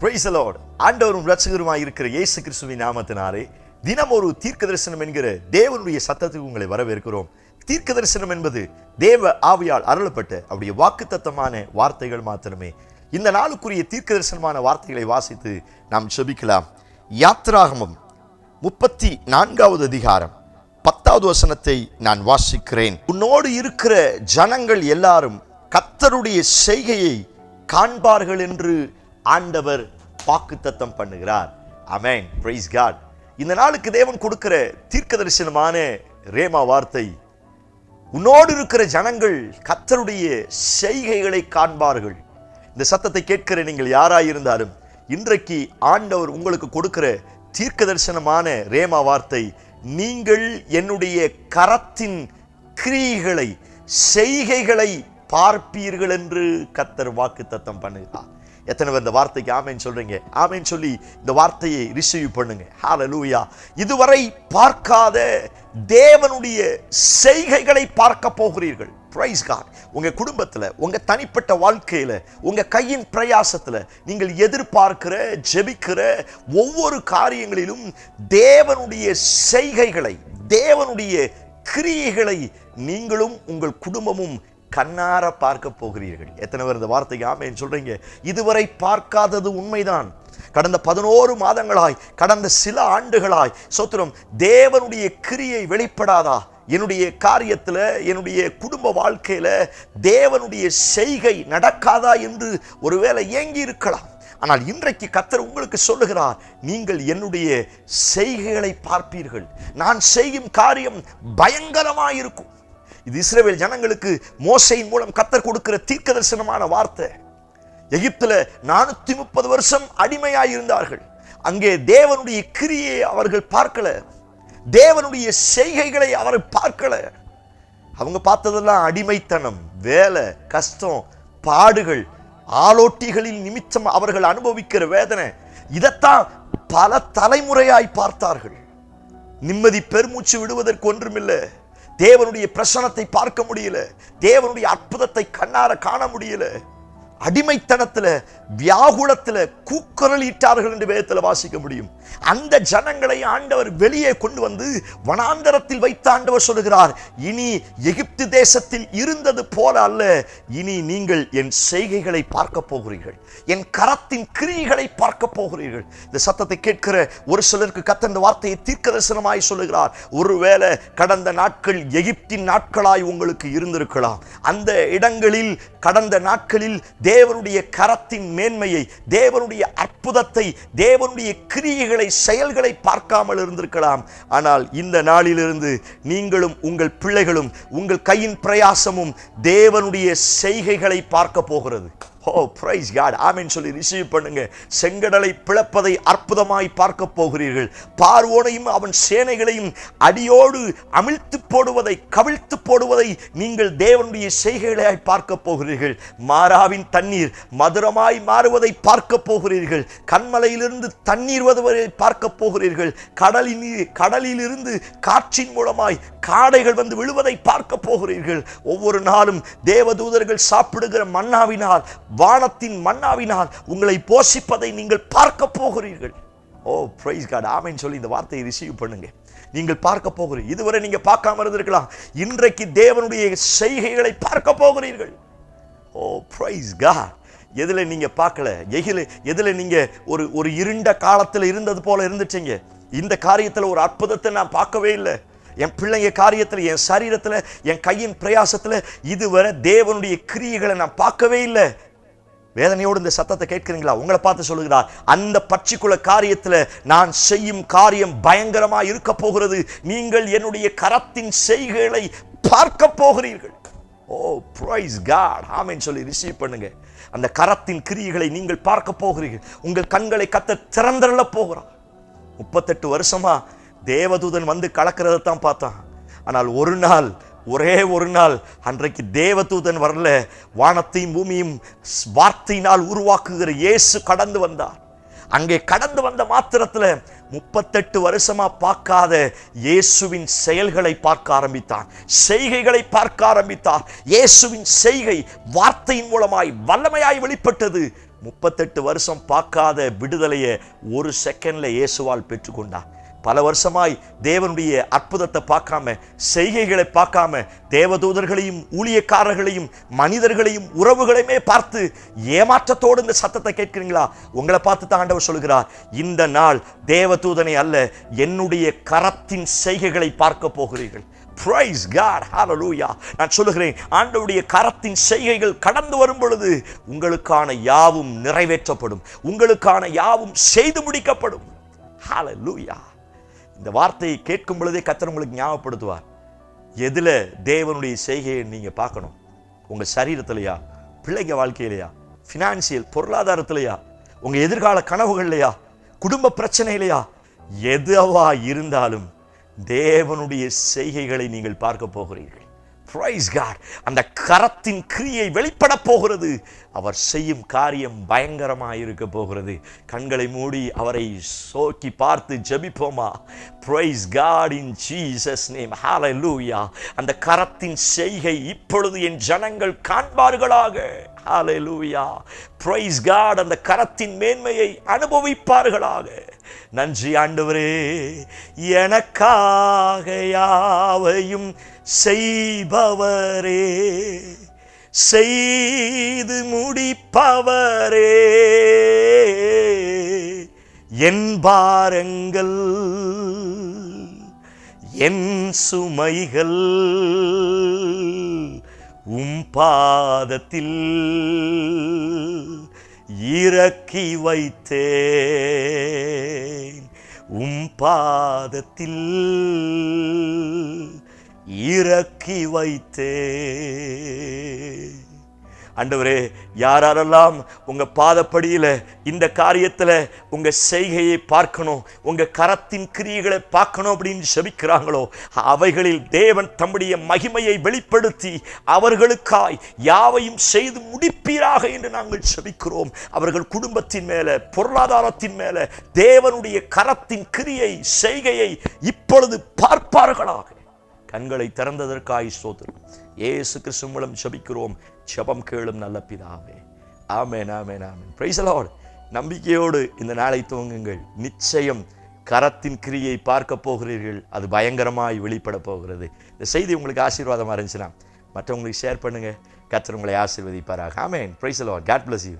Price allot ஆண்டவரும் ரட்சகருமாய் இருக்கிற இயேசு கிறிஸ்துவின் நாமத்தினாலே தினம் ஒரு தீர்க்க தரிசனம் என்கிற தேவனுடைய சத்தத்துக்கு உங்களை வரவேற்கிறோம். தீர்க்க தரிசனம் என்பது தேவ ஆவியால் அருளப்பட்ட அவருடைய வாக்குத்தத்தமான வார்த்தைகள் மாத்திரமே. இந்த நாளுக்குரிய தீர்க்க தரிசனமான வார்த்தைகளை வாசித்து நாம் செபிக்கலாம் யாத்ராகமம் முப்பத்தி நான்காவது அதிகாரம் பத்தாவது வசனத்தை நான் வாசிக்கிறேன். உன்னோடு இருக்கிற ஜனங்கள் எல்லாரும் கத்தருடைய செய்கையை காண்பார்கள் என்று ஆண்டவர் வாக்குத்தத்தம் பண்ணுகிறார். அமேன் பிரைஸ் காட் இந்த நாளுக்கு தேவன் கொடுக்கிற தீர்க்க தரிசனமான ரேமா வார்த்தை உன்னோடு இருக்கிற ஜனங்கள் கத்தருடைய செய்கைகளை காண்பார்கள். இந்த சத்தத்தை கேட்கிற நீங்கள் யாராயிருந்தாலும் இன்றைக்கு ஆண்டவர் உங்களுக்கு கொடுக்கிற தீர்க்க தரிசனமான ரேமா வார்த்தை நீங்கள் என்னுடைய கரத்தின் கிரியைகளை செய்கைகளை பார்ப்பீர்கள் என்று கத்தர் வாக்கு தத்தம் பண்ணுகிறார். எத்தனை பேர் இந்த வார்த்தைக்கு ஆமைன்னு சொல்றீங்க? ஆமைன்னு சொல்லி இந்த வார்த்தையை ரிசீவ் பண்ணுங்க. ஹalleluya இதுவரை பார்க்காத தேவனுடைய செய்கைகளை பார்க்க போகிறீர்கள். பிரைஸ் காட் உங்க குடும்பத்துல உங்க தனிப்பட்ட வாழ்க்கையில உங்க கையின் பிரயாசத்துல நீங்கள் எதிர்பார்க்கிற ஜெபிக்கிற ஒவ்வொரு காரியங்களிலும் தேவனுடைய செய்கைகளை தேவனுடைய கிரியைகளை நீங்களும் உங்கள் குடும்பமும் கண்ணார பார்க்க போகிறீர்கள். எத்தனை பேர் இந்த வார்த்தைக்கு ஆமேன்னு சொல்றீங்க? இதுவரை பார்க்காதது உண்மைதான். கடந்த பதினோரு மாதங்களாய் கடந்த சில ஆண்டுகளாய் சோத்திரம் தேவனுடைய கிரியை வெளிப்படாதா? என்னுடைய காரியத்தில் என்னுடைய குடும்ப வாழ்க்கையில தேவனுடைய செய்கை நடக்காதா என்று ஒருவேளை ஏங்கி இருக்கலாம். ஆனால் இன்றைக்கு கத்தர் உங்களுக்கு சொல்லுகிறார் நீங்கள் என்னுடைய செய்கைகளை பார்ப்பீர்கள். நான் செய்யும் காரியம் பயங்கரமாயிருக்கும். இது இஸ்ரேவேல் ஜனங்களுக்கு மோசையின் மூலம் கத்தர் கொடுக்கிற தீர்க்க தரிசனமான வார்த்தை. எகிப்துல நானூத்தி முப்பது வருஷம் அடிமையாக இருந்தார்கள் அங்கே தேவனுடைய கிரியை அவர்கள் பார்க்கல. தேவனுடைய செய்கைகளை அவர் பார்க்கல. அவங்க பார்த்ததெல்லாம் அடிமைத்தனம் வேலை கஷ்டம் பாடுகள் ஆலோட்டிகளின் நிமித்தம் அவர்கள் அனுபவிக்கிற வேதனை. இதைத்தான் பல தலைமுறையாய் பார்த்தார்கள். நிம்மதி பெருமூச்சு விடுவதற்கு ஒன்றுமில்லை. தேவனுடைய பிரசனத்தை பார்க்க முடியல. தேவனுடைய அற்புதத்தை கண்ணார காண முடியல. அடிமைத்தனத்துல வியாகுலத்துல கூக்குரலிட்டார்கள் என்று வேதத்தில் வாசிக்க முடியும். அந்த ஜனங்களை ஆண்டவர் வெளியே கொண்டு வந்து வனாந்தரத்தில் வைத்த ஆண்டவர் சொல்லுகிறார் இனி எகிப்து தேசத்தில் இருந்தது போல அல்ல இனி நீங்கள் என் செய்கைகளை பார்க்க போகிறீர்கள். என் கரத்தின் கிரியைகளை பார்க்க போகிறீர்கள். இந்த சத்தத்தை கேட்கிற ஒரு சிலருக்கு கத்தந்த வார்த்தையை தீர்க்க தரிசனமாய் சொல்லுகிறார். ஒருவேளை கடந்த நாட்கள் எகிப்தின் நாட்களாய் உங்களுக்கு இருந்திருக்கலாம். அந்த இடங்களில் கடந்த நாட்களில் தேவனுடைய கரத்தின் மேன்மையை தேவனுடைய அற்புதத்தை தேவனுடைய கிரியைகளை செயல்களை பார்க்காமல் இருந்திருக்கலாம். ஆனால் இந்த நாளிலிருந்து நீங்களும் உங்கள் பிள்ளைகளும் உங்கள் கையின் பிரயாசமும் தேவனுடைய செய்கைகளை பார்க்க போகிறது. ஓ பிரைஸ் காட் ஆமென் சொல்லி ரிசீவ் பண்ணுங்க. செங்கடலை பிளப்பதை அற்புதமாய் பார்க்க போகிறீர்கள். பார்வோனையும் அவன் சேனைகளையும் அடியோடு அமிழ்த்து போடுவதை கவிழ்த்து போடுவதை நீங்கள் தேவனுடைய செய்கைகளாய் பார்க்க போகிறீர்கள். மாறாவின் தண்ணீர் மதுரமாய் மாறுவதை பார்க்க போகிறீர்கள். கண்மலையிலிருந்து தண்ணீர் வருவதை பார்க்க போகிறீர்கள். கடலின் கடலிலிருந்து காற்றின் மூலமாய் காடைகள் வந்து விழுவதை பார்க்க போகிறீர்கள். ஒவ்வொரு நாளும் தேவதூதர்கள் சாப்பிடுகிற மன்னாவினால் வானத்தின் மன்னாவினால் உங்களை போஷிப்பதை நீங்கள் பார்க்க போகிறீர்கள். ஓ பிரைஸ் காட் ஆமைன்னு சொல்லி இந்த வார்த்தையை ரிசீவ் பண்ணுங்க. நீங்கள் பார்க்க போகிறீர்கள். இதுவரை நீங்கள் பார்க்காம இருந்திருக்கலாம். இன்றைக்கு தேவனுடைய செய்கைகளை பார்க்க போகிறீர்கள். ஓ பிரைஸ் காட் எதில் நீங்கள் பார்க்கல. எகில எதில் நீங்கள் ஒரு ஒரு இருண்ட காலத்தில் இருந்தது போல இருந்துச்சிங்க. இந்த காரியத்தில் ஒரு அற்புதத்தை நான் பார்க்கவே இல்லை. என் பிள்ளைங்க காரியத்தில் என் சரீரத்தில் என் கையின் பிரயாசத்தில் இதுவரை தேவனுடைய கிரியைகளை நான் பார்க்கவே இல்லை. வேதனையோடு இந்த சத்தத்தை கேட்கிறீங்களா? உங்களை பார்த்து சொல்லுகிறார் அந்த பட்சிக்குள்ள காரியத்தில் நான் செய்யும் காரியம் பயங்கரமா இருக்க போகிறது. நீங்கள் என்னுடைய கரத்தின் செய்கைகளை பார்க்க போகிறீர்கள். ஓ ப்ரைஸ் காட் ஆமென் சொல்லி ரிசீவ் பண்ணுங்க. அந்த கரத்தின் கிரியைகளை நீங்கள் பார்க்க போகிறீர்கள். உங்கள் கண்களை கத்த திறந்தரல போகிறார். முப்பத்தெட்டு வருஷமா தேவதூதன் வந்து கலக்கிறத தான் பார்த்தான். ஆனால் ஒரு நாள் ஒரே ஒரு நாள் அன்றைக்கு தேவதூதன் வரல. வானத்தையும் பூமியும் வார்த்தையினால் உருவாக்குகிற இயேசு கடந்து வந்தார். அங்கே கடந்து வந்த மாத்திரத்துல முப்பத்தெட்டு வருஷமா பார்க்காத இயேசுவின் செயல்களை பார்க்க ஆரம்பித்தான். செய்கைகளை பார்க்க ஆரம்பித்தார். இயேசுவின் செய்கை வார்த்தையின் மூலமாய் வல்லமையாய் வெளிப்பட்டது. முப்பத்தெட்டு வருஷம் பார்க்காத விடுதலையை ஒரு செகண்ட்ல இயேசுவால் பெற்றுக்கொண்டார். பல வருஷமாய் தேவனுடைய அற்புதத்தை பார்க்காம செய்கைகளை பார்க்காம தேவதூதர்களையும் ஊழியக்காரர்களையும் மனிதர்களையும் உறவுகளையுமே பார்த்து ஏமாற்றத்தோடு இந்த சத்தத்தை கேட்கிறீங்களா உங்களை பார்த்து தான் ஆண்டவர் சொல்கிறார் இந்த நாள் தேவதூதனை அல்ல என்னுடைய கரத்தின் செய்கைகளை பார்க்க போகிறீர்கள் Praise God. லூயா நான் சொல்லுகிறேன் ஆண்டவுடைய கரத்தின் செய்கைகள் கடந்து வரும் பொழுது உங்களுக்கான யாவும் நிறைவேற்றப்படும் உங்களுக்கான யாவும் செய்து முடிக்கப்படும் Hallelujah. இந்த வார்த்தையை கேட்கும் பொழுதே கத்தர் உங்களுக்கு ஞாபகப்படுத்துவார். எதுல தேவனுடைய செய்கையை நீங்க பார்க்கணும். உங்க சரீரத்திலையா பிள்ளைங்க வாழ்க்கையிலையா ஃபினான்சியல் பொருளாதாரத்திலையா உங்க எதிர்கால கனவுகள்லையா குடும்ப பிரச்சனையிலையா எதுவா இருந்தாலும் தேவனுடைய செய்கைகளை நீங்கள் பார்க்க போகிறீர்கள். Praise காட் அந்த கரத்தின் கிரியை வெளிப்பட போகிறது. அவர் செய்யும் காரியம் பயங்கரமாக இருக்க போகிறது. கண்களை மூடி அவரை சோக்கி பார்த்து ஜெபிப்போமா? God in Jesus name hallelujah அந்த கரத்தின் செய்கை இப்பொழுது என் ஜனங்கள் காண்பார்களாக. Hallelujah. Praise காட் அந்த கரத்தின் மேன்மையை அனுபவிப்பார்களாக. நன்றி ஆண்டவரே. எனக்காக யாவையும் செய்பவரே. செய்து முடிப்பவரே. என் பாரங்கள் என் சுமைகள் உம் பாதத்தில் இறக்கி வைத்தேன். உம் பாதத்தில் இறக்கி வைத்தேன். அண்டவரே யாரெல்லாம் உங்கள் பாதப்படியில் இந்த காரியத்தில் உங்கள் செய்கையை பார்க்கணும் உங்கள் கரத்தின் கிரியைகளை பார்க்கணும் அப்படின்னு செபிக்கிறாங்களோ அவைகளில் தேவன் தம்முடைய மகிமையை வெளிப்படுத்தி அவர்களுக்காய் யாவையும் செய்து முடிப்பீராக என்று நாங்கள் செபிக்கிறோம். அவர்கள் குடும்பத்தின் மேலே பொருளாதாரத்தின் மேலே தேவனுடைய கரத்தின் கிரியை செய்கையை இப்பொழுது பார்ப்பார்களாக. கண்களை திறந்ததற்காய் சோதரும் ஏசு கிறிஸ்து மூலம் ஜபிக்கிறோம். ஜபம் கேளும் நல்ல பிதாவே. ஆமேன் ஆமேன் ஆமேன். பிரைஸ் நம்பிக்கையோடு இந்த நாளை துவங்குங்கள். நிச்சயம் கரத்தின் கிரியை பார்க்க போகிறீர்கள். அது பயங்கரமாய் வெளிப்பட போகிறது. இந்த செய்தி உங்களுக்கு ஆசீர்வாதமாக இருந்துச்சுன்னா மற்றவங்களுக்கு ஷேர் பண்ணுங்க. கர்த்தர் உங்களை ஆசீர்வதிப்பாராக. ஆமேன். Praise God bless you